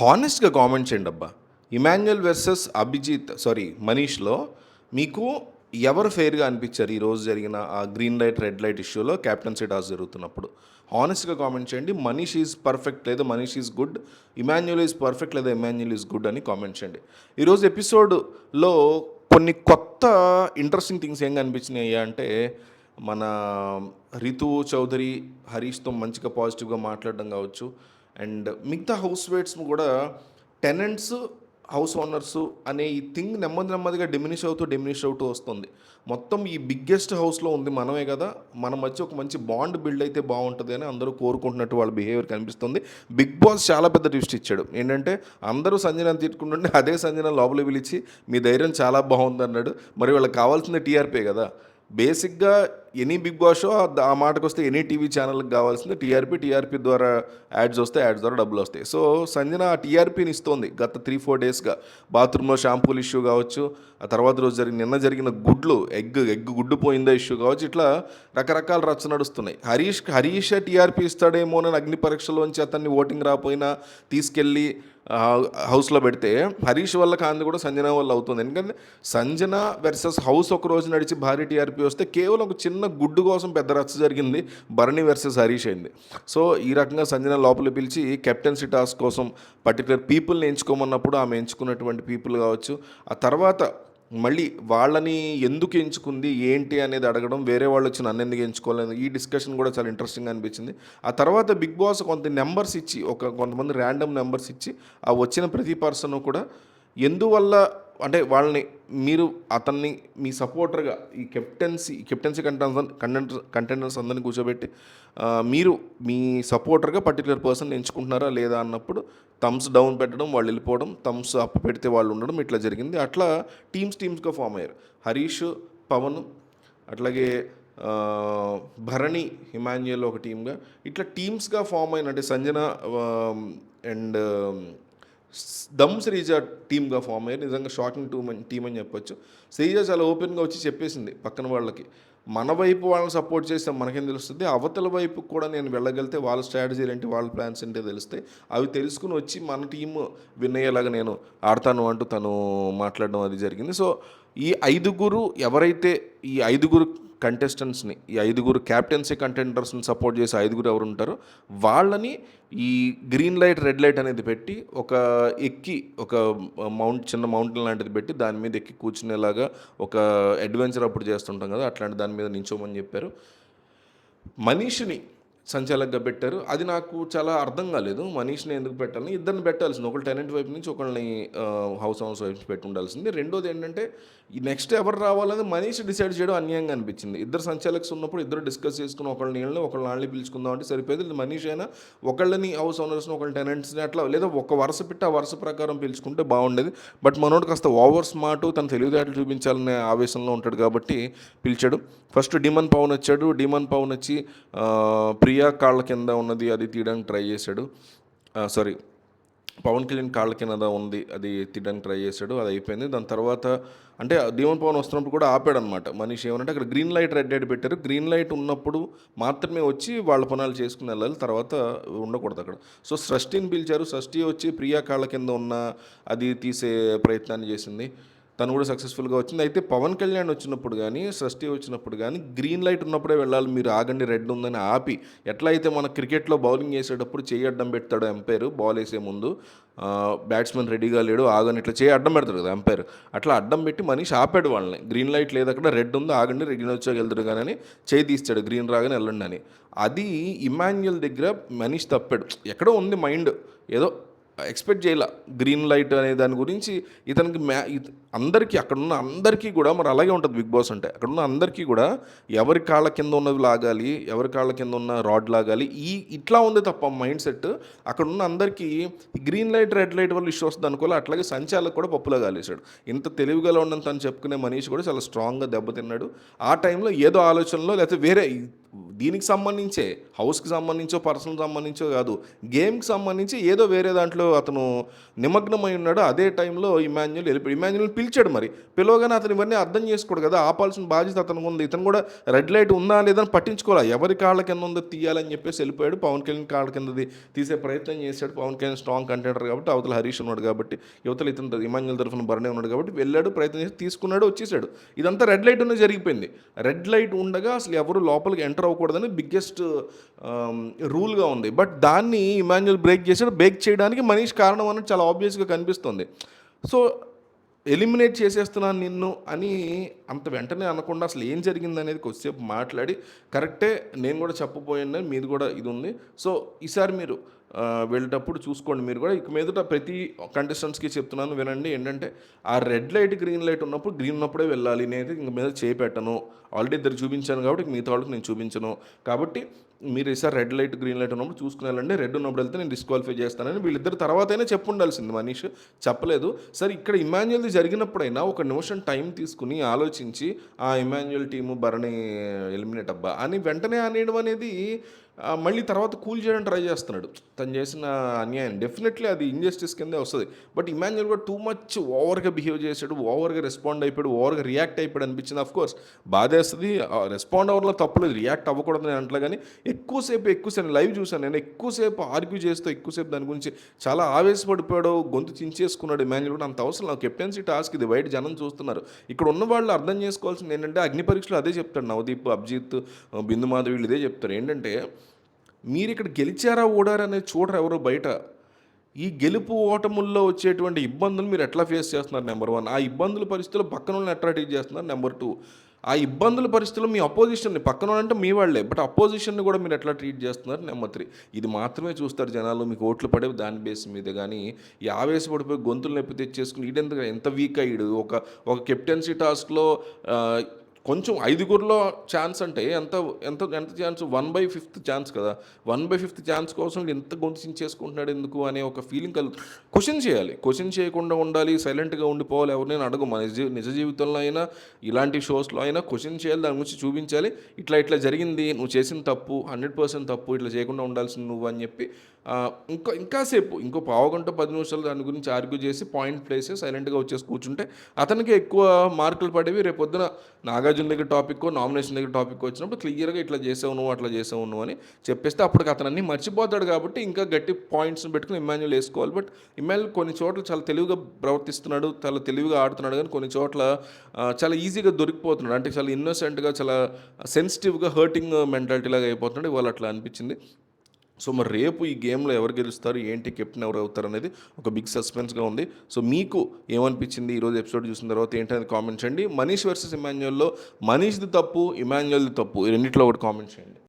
హానెస్ట్గా కామెంట్ చేయండి అబ్బా. ఇమాన్యుయల్ వర్సెస్ అభిజిత్ సారీ మనీష్లో మీకు ఎవరు ఫెయిర్గా అనిపించారు ఈరోజు జరిగిన ఆ గ్రీన్ లైట్ రెడ్ లైట్ ఇష్యూలో క్యాప్టెన్సీ టాస్ జరుగుతున్నప్పుడు? హానెస్ట్గా కామెంట్ చేయండి. మనీష్ ఈజ్ పర్ఫెక్ట్ లేదా Manish is good Emmanuel is perfect లేదా ఇమాన్యుల్ ఈజ్ గుడ్ అని కామెంట్ చేయండి. ఈరోజు ఎపిసోడ్లో కొన్ని కొత్త ఇంట్రెస్టింగ్ థింగ్స్ ఏం కనిపించినాయి అంటే మన రితు చౌదరి హరీష్తో మంచిగా పాజిటివ్గా మాట్లాడడం కావచ్చు అండ్ మిగతా హౌస్ మేట్స్ కూడా టెనెంట్స్ హౌస్ ఓనర్స్ అనే ఈ థింగ్ నెమ్మది నెమ్మదిగా డిమినిష్ అవుతూ డిమినిష్ అవుతూ వస్తుంది. మొత్తం ఈ బిగ్గెస్ట్ హౌస్లో ఉంది మనమే కదా. మన మధ్య ఒక మంచి బాండ్ బిల్డ్ అయితే బాగుంటుంది అని అందరూ కోరుకుంటున్నట్టు వాళ్ళ బిహేవియర్ కనిపిస్తుంది. బిగ్ బాస్ చాలా పెద్ద ట్విస్ట్ ఇచ్చాడు. ఏంటంటే అందరూ సంజన తిట్టుకుంటుంటే అదే సంజన లోపల పిలిచి మీ ధైర్యం చాలా బాగుంది అన్నాడు మరి వాళ్ళకి కావాల్సింది టీఆర్పీ కదా. బేసిక్గా ఎనీ బిగ్ బాస్ షో ఆ- మాటకు వస్తే ఎనీ టీవీ ఛానల్కి కావాల్సింది టీఆర్పీ. టీఆర్పీ ద్వారా యాడ్స్ వస్తే యాడ్స్ ద్వారా డబ్బులు వస్తాయి. సో సంజన ఆ టీఆర్పీని ఇస్తోంది గత త్రీ ఫోర్ డేస్గా. బాత్రూంలో షాంపూలు ఇష్యూ కావచ్చు ఆ తర్వాత రోజు జరిగిన నిన్న జరిగిన గుడ్లు ఎగ్ ఎగ్ గుడ్డు పోయిందా ఇష్యూ కావచ్చు ఇట్లా రకరకాల రచ్చ నడుస్తున్నాయి. హరీష్ హరీష్ టీఆర్పీ ఇస్తాడేమో అని అగ్ని పరీక్షలోంచి అతన్ని ఓటింగ్ రాపోయినా తీసుకెళ్ళి హౌస్లో పెడితే హరీష్ వల్ల కాంతి కూడా సంజన వల్ల అవుతుంది. ఎందుకంటే సంజన వెర్సెస్ హౌస్ ఒక రోజు నడిచి భారీ టీఆర్పీ వస్తే కేవలం ఒక చిన్న గుడ్డు కోసం పెద్ద రచ్చ జరిగింది. భరణి వర్సెస్ హరీష్ అయింది. సో ఈ రకంగా సంజన లోపల పిలిచి కెప్టెన్సీ టాస్క్ కోసం పర్టికులర్ పీపుల్ని ఎంచుకోమన్నప్పుడు ఆమె ఎంచుకున్నటువంటి పీపుల్ కావచ్చు. ఆ తర్వాత మళ్ళీ వాళ్ళని ఎందుకు ఎంచుకుంది ఏంటి అనేది అడగడం వేరే వాళ్ళు వచ్చి నన్ను ఎందుకు ఎంచుకోలేదు ఈ డిస్కషన్ కూడా చాలా ఇంట్రెస్టింగ్ అనిపించింది. ఆ తర్వాత బిగ్ బాస్ కొంత నెంబర్స్ ఇచ్చి ఒక కొంతమంది ర్యాండమ్ నెంబర్స్ ఇచ్చి ఆ వచ్చిన ప్రతి పర్సన్ కూడా ఎందువల్ల అంటే వాళ్ళని మీరు అతన్ని మీ సపోర్టర్గా ఈ captaincy captaincy contenders content contenders అందరినీ కూర్చోబెట్టి మీరు మీ సపోర్టర్గా పర్టికులర్ పర్సన్ ఎంచుకుంటున్నారా లేదా అన్నప్పుడు థమ్స్ డౌన్ పెట్టడం వాళ్ళు వెళ్ళిపోవడం థమ్స్ అప్ పెడితే వాళ్ళు ఉండడం ఇట్లా జరిగింది. అట్లా టీమ్స్ టీమ్స్గా ఫామ్ అయ్యారు. హరీష్ పవన్ అట్లాగే భరణి హిమాన్యుయల్ ఒక టీమ్గా ఇట్లా టీమ్స్గా ఫామ్ అయిన అంటే సంజన అండ్ దమ్ శ్రీజ టీమ్గా ఫామ్ అయ్యారు. నిజంగా షాకింగ్ టూ టీం అని చెప్పొచ్చు. శ్రీజ చాలా ఓపెన్గా వచ్చి చెప్పేసింది పక్కన వాళ్ళకి. మన వైపు వాళ్ళని సపోర్ట్ చేస్తే మనకేం తెలుస్తుంది? అవతల వైపు కూడా నేను వెళ్ళగలితే వాళ్ళ స్ట్రాటజీలు ఏంటి వాళ్ళ ప్లాన్స్ ఏంటి తెలుస్తాయి అవి తెలుసుకుని వచ్చి మన టీం విన్ అయ్యేలాగా నేను ఆడతాను అంటూ తను మాట్లాడడం అది జరిగింది. సో ఈ ఐదుగురు ఎవరైతే ఈ ఐదుగురు కంటెస్టెంట్స్ని ఈ ఐదుగురు క్యాప్టెన్సీ కంటెండర్స్ని సపోర్ట్ చేసే ఐదుగురు ఎవరు ఉంటారో వాళ్ళని ఈ గ్రీన్ లైట్ రెడ్ లైట్ అనేది పెట్టి ఒక ఎక్కి ఒక మౌంట్ చిన్న మౌంటైన్ లాంటిది పెట్టి దాని మీద ఎక్కి కూర్చునేలాగా ఒక అడ్వెంచర్ అప్పుడు చేస్తుంటాం కదా అట్లాంటి దాని మీద నించోమని చెప్పారు. మనీష్ని సంచాలకుగా పెట్టారు. అది నాకు చాలా అర్థం కాలేదు. మనీష్ని ఎందుకు పెట్టాలని? ఇద్దరిని పెట్టాల్సింది. ఒకళ్ళు టెనెంట్ వైపు నుంచి ఒకళ్ళని హౌస్ హౌస్ వైపు నుంచి పెట్టి ఉండాల్సింది రెండోది ఏంటంటే ఈ నెక్స్ట్ ఎవరు రావాలని మనీష్ డిసైడ్ చేయడం అన్యాయంగా అనిపించింది. ఇద్దరు సంచాలక్స్ ఉన్నప్పుడు ఇద్దరు డిస్కస్ చేసుకుని ఒకళ్ళని వీళ్ళని ఒకళ్ళ వాళ్ళని పిలుచుకుందాం అంటే సరిపోయేది మనీష్ అయినా ఒకళ్ళని హౌస్ ఓనర్స్ని ఒకళ్ళ టెనెంట్స్ని అట్లా లేదా ఒక వరుస పెట్టి ఆ వరుస ప్రకారం పిలుచుకుంటే బాగుండేది. బట్ మనోడు కాస్త ఓవర్ స్మార్ట్ తన తెలివితేటలు చూపించాలనే ఆవేశంలో ఉంటాడు కాబట్టి పిలిచాడు. ఫస్ట్ డిమన్ పవన్ వచ్చాడు. డిమన్ పవన్ వచ్చి ప్రియ ప్రియా కాళ్ళ కింద ఉన్నది అది తీయడానికి ట్రై చేశాడు. సారీ పవన్ కళ్యాణ్ కాళ్ళ కింద ఉంది అది తీయడానికి ట్రై చేశాడు అది అయిపోయింది. దాని తర్వాత అంటే దీవన్ పవన్ వస్తున్నప్పుడు కూడా ఆపాడు అనమాట మనిషి ఏమంటే అక్కడ గ్రీన్ లైట్ రెడ్ లైట్ పెట్టారు. గ్రీన్ లైట్ ఉన్నప్పుడు మాత్రమే వచ్చి వాళ్ళ పనులు చేసుకుని వెళ్ళాలి తర్వాత ఉండకూడదు అక్కడ. సో సృష్టిని పిలిచారు. సృష్టి వచ్చి ప్రియా కాళ్ళ కింద ఉన్న అది తీసే ప్రయత్నాన్ని చేసింది. తను కూడా సక్సెస్ఫుల్గా వచ్చింది. అయితే పవన్ కళ్యాణ్ వచ్చినప్పుడు కానీ సృష్టి వచ్చినప్పుడు కానీ గ్రీన్ లైట్ ఉన్నప్పుడే వెళ్ళాలి మీరు ఆగండి రెడ్ ఉందని ఆపి ఎట్లా అయితే మన క్రికెట్లో బౌలింగ్ వేసేటప్పుడు చేయి అడ్డం పెడతాడు ఎంపైర్ బాల్ వేసే ముందు బ్యాట్స్మెన్ రెడీగా లేడు ఆగని ఇట్లా చేయి అడ్డం పెడతాడు కదా ఎంపైర్ అట్లా అడ్డం పెట్టి మనిషి ఆపాడు వాళ్ళని. గ్రీన్ లైట్ లేదు అక్కడ రెడ్ ఉంది ఆగండి గ్రీన్ వచ్చాక వెళ్తాడు కానీ చేయి తీస్తాడు గ్రీన్ రాగానే వెళ్ళండి అని. అది ఇమాన్యుయల్ దగ్గర మనిషి తప్పాడు. ఎక్కడో ఉంది మైండ్ ఏదో ఎక్స్పెక్ట్ చేయాల. గ్రీన్ లైట్ అనే దాని గురించి ఇతనికి మ్యా అందరికీ అక్కడున్న అందరికీ కూడా మరి అలాగే ఉంటుంది బిగ్ బాస్ అంటే. అక్కడున్న అందరికీ కూడా ఎవరి కాళ్ళ కింద ఉన్నది లాగాలి ఎవరి కాళ్ళ కింద ఉన్న రాడ్ లాగాలి ఈ ఇట్లా ఉంది తప్ప మైండ్ సెట్. అక్కడున్న అందరికీ గ్రీన్ లైట్ రెడ్ లైట్ వల్ల ఇష్యూ వస్తుంది అనుకోవాలి అట్లాగే సంచాలకు కూడా పప్పులో కాలేశాడు. ఇంత తెలివిగా ఉండని తను చెప్పుకునే మనీష్ కూడా చాలా స్ట్రాంగ్గా దెబ్బతిన్నాడు ఆ టైంలో ఏదో ఆలోచనలో లేకపోతే వేరే దీనికి సంబంధించే హౌస్కి సంబంధించో పర్సనల్ సంబంధించో కాదు గేమ్కి సంబంధించి ఏదో వేరే దాంట్లో అతను నిమగ్నమై ఉన్నాడు అదే టైంలో ఇమాన్యుల్ వెళ్ళిపోయి ఇమాన్యుల్ పిలిచాడు మరి. పిలవగానే అతను ఇవన్నీ అర్థం చేసుకోడు కదా ఆపాల్సిన బాధ్యత అతనికి ఉంది. ఇతను కూడా రెడ్ లైట్ ఉందా లేదని పట్టించుకోవాలి? ఎవరి కాళ్ళ కింద ఉందో తీయాలని చెప్పేసి వెళ్ళిపోయాడు. పవన్ కళ్యాణ్ కాళ్ళ కిందది తీసే ప్రయత్నం చేశాడు. పవన్ కళ్యాణ్ స్ట్రాంగ్ కంటెంటర్ కాబట్టి అవతల హరీష్ ఉన్నాడు కాబట్టి యువతలు ఇతను ఇమాన్యుల్ తరఫున బరణే ఉన్నాడు కాబట్టి వెళ్ళాడు ప్రయత్నం చేసి తీసుకున్నాడు వచ్చేసాడు. ఇదంతా రెడ్ లైట్ ఉన్న జరిగిపోయింది. రెడ్ లైట్ ఉండగా అసలు ఎవరు లోపలికి ఎంటర్ అవ్వకూడదని బిగ్గెస్ట్ రూల్గా um, ఉంది. బట్ దాన్ని ఇమాన్యుల్ బ్రేక్ చేశాడు. బ్రేక్ చేయడానికి మనీష్ కారణం అన్నది చాలా ఆబ్వియస్గా కనిపిస్తుంది. సో ఎలిమినేట్ చేసేస్తున్నాను నిన్ను అని అంత వెంటనే అనకుండా అసలు ఏం జరిగింది అనేది కొద్దిసేపు మాట్లాడి కరెక్టే నేను కూడా చెప్పబోయాను మీది కూడా ఇది ఉంది. సో ఈసారి మీరు వెళ్ళేటప్పుడు చూసుకోండి మీరు కూడా. ఇక మీదట ప్రతి కంటెస్టెంట్స్కి చెప్తున్నాను వినండి ఏంటంటే ఆ రెడ్ లైట్ గ్రీన్ లైట్ ఉన్నప్పుడు గ్రీన్ ఉన్నప్పుడే వెళ్ళాలి. నేను ఇంక మీద చేపెట్టను. ఆల్రెడీ ఇద్దరు చూపించాను కాబట్టి మిగతా వాళ్ళకి నేను చూపించను. కాబట్టి మీరు ఈసారి రెడ్ లైట్ గ్రీన్ లైట్ ఉన్నప్పుడు చూసుకుని వెళ్ళండి రెడ్ ఉన్నప్పుడు వెళ్తే నేను డిస్క్వాలిఫై చేస్తానని వీళ్ళిద్దరు తర్వాతైనా అయినా చెప్పు ఉండాల్సింది మనీష్. చెప్పలేదు. సరే ఇక్కడ ఇమాన్యువల్ది జరిగినప్పుడైనా ఒక నిమిషం టైం తీసుకుని ఆలోచించి ఆ ఇమాన్యువల్ టీము భరణి ఎలిమినేట్ అబ్బా అని వెంటనే అనేయడం అనేది మళ్ళీ తర్వాత కూల్ చేయడం ట్రై చేస్తున్నాడు. తను చేసిన అన్యాయం. డెఫినెట్లీ అది ఇంజస్టిస్ కిందే వస్తుంది. బట్ ఇమాన్యుల్ కూడా టూ మచ్ ఓవర్గా బిహేవ్ చేశాడు ఓవర్గా రెస్పాండ్ అయిపోయాడు ఓవర్గా రియాక్ట్ అయిపోయాడు అనిపించింది అఫ్ కోర్స్ బాధేస్తుంది. రెస్పాండ్ అవ్వడంలో తప్పలేదు రియాక్ట్ అవ్వకూడదు నేను అంటలే కానీ ఎక్కువసేపు ఎక్కువసేపు లైవ్ చూశాను. నేను ఎక్కువసేపు ఆర్గ్యూ చేస్తూ ఎక్కువసేపు దాని గురించి చాలా ఆవేశపడిపోయాడు గొంతు చించేసుకున్నాడు ఇమాన్యుల్ కూడా. అంత అవసరం నాకు కెప్టెన్సీ టాస్క్ ఇది. బయట జనం చూస్తున్నారు. ఇక్కడ ఉన్న వాళ్ళు అర్థం చేసుకోవాల్సింది ఏంటంటే అగ్ని పరీక్షలు అదే చెప్తాడు. నవదీప్ అభిజిత్ బిందు మాధవ్ వీళ్ళు ఇదే చెప్తారు. ఏంటంటే మీరు ఇక్కడ గెలిచారా ఓడారా అనేది చూడరు ఎవరు బయట. ఈ గెలుపు ఓటముల్లో వచ్చేటువంటి ఇబ్బందులు మీరు ఎట్లా ఫేస్ చేస్తున్నారు నెంబర్ వన్ ఆ ఇబ్బందుల పరిస్థితుల్లో పక్కన వాళ్ళని ఎట్లా ట్రీట్ చేస్తున్నారు నెంబర్ టూ ఆ ఇబ్బందుల పరిస్థితుల్లో మీ అపోజిషన్ని పక్కన వాళ్ళంటే మీ వాళ్ళే బట్ అపోజిషన్ని కూడా మీరు ఎట్లా ట్రీట్ చేస్తున్నారు నెంబర్ త్రీ ఇది మాత్రమే చూస్తారు జనాలు మీకు ఓట్లు పడేవి దాని బేస్ మీద కానీ ఈ ఆవేశపడిపోయి గొంతులు నొప్పి తెచ్చేసుకుని ఈడెందుకు ఎంత వీక్ అయ్యాడు? ఒక ఒక కెప్టెన్సీ టాస్క్లో కొంచెం ఐదుగురిలో ఛాన్స్ అంటే ఎంత ఎంత ఎంత chance one by fifth chance కదా. వన్ బై ఫిఫ్త్ ఛాన్స్ కోసం ఎంత గొంతు చేసుకుంటున్నాడు ఎందుకు అనే ఒక ఫీలింగ్ కలు క్వశ్చన్ చేయాలి. క్వశ్చన్ చేయకుండా ఉండాలి సైలెంట్గా ఉండిపోవాలి ఎవరినైనా అడగ. మన నిజ నిజ జీవితంలో అయినా ఇలాంటి షోస్లో అయినా క్వశ్చన్ చేయాలి దాని గురించి చూపించాలి. ఇట్లా ఇట్లా జరిగింది నువ్వు చేసిన తప్పు హండ్రెడ్ పర్సెంట్ తప్పు ఇట్లా చేయకుండా ఉండాల్సింది నువ్వు అని చెప్పి ఇంకా ఇంకాసేపు ఇంకో పావుగంట పది నిమిషాలు దాని గురించి ఆర్గ్యూ చేసి పాయింట్ ప్లేస్ సైలెంట్గా వచ్చేసి కూర్చుంటే అతనికి ఎక్కువ మార్కులు పడేవి రేపు పొద్దున నాగార్జున దగ్గర టాపిక్ నామినేషన్ దగ్గర టాపిక్ వచ్చినప్పుడు క్లియర్గా ఇట్లా చేసావు నువ్వు అట్లా చేసావు నువ్వు అని చెప్పేస్తే అప్పటికి అతను అన్ని మర్చిపోతాడు కాబట్టి ఇంకా గట్టి పాయింట్స్ని పెట్టుకుని ఇమాన్యుల్ వేసుకోవాలి. బట్ ఇమాన్యుల్ కొన్ని చోట్ల చాలా తెలివిగా ప్రవర్తిస్తున్నాడు చాలా తెలివిగా ఆడుతున్నాడు కానీ కొన్ని చోట్ల చాలా ఈజీగా దొరికిపోతున్నాడు. అంటే చాలా ఇన్నోసెంట్గా చాలా సెన్సిటివ్గా హర్టింగ్ మెంటాలిటీ లాగా అయిపోతున్నాడు. ఇవాళ అట్లా అనిపించింది. సో మరి రేపు ఈ గేమ్లో ఎవరు గెలుస్తారు ఏంటి కెప్టెన్ ఎవరు అవుతారు అనేది ఒక బిగ్ సస్పెన్స్గా ఉంది. సో మీకు ఏమనిపించింది ఈరోజు ఎపిసోడ్ చూసిన తర్వాత ఏంటనేది కామెంట్ చేయండి. మనీష్ వర్సెస్ ఇమాన్యుయల్లో మనీష్ది తప్పు ఇమాన్యుయల్ది తప్పు ఈ రెండిట్లో ఒకటి కామెంట్ చేయండి.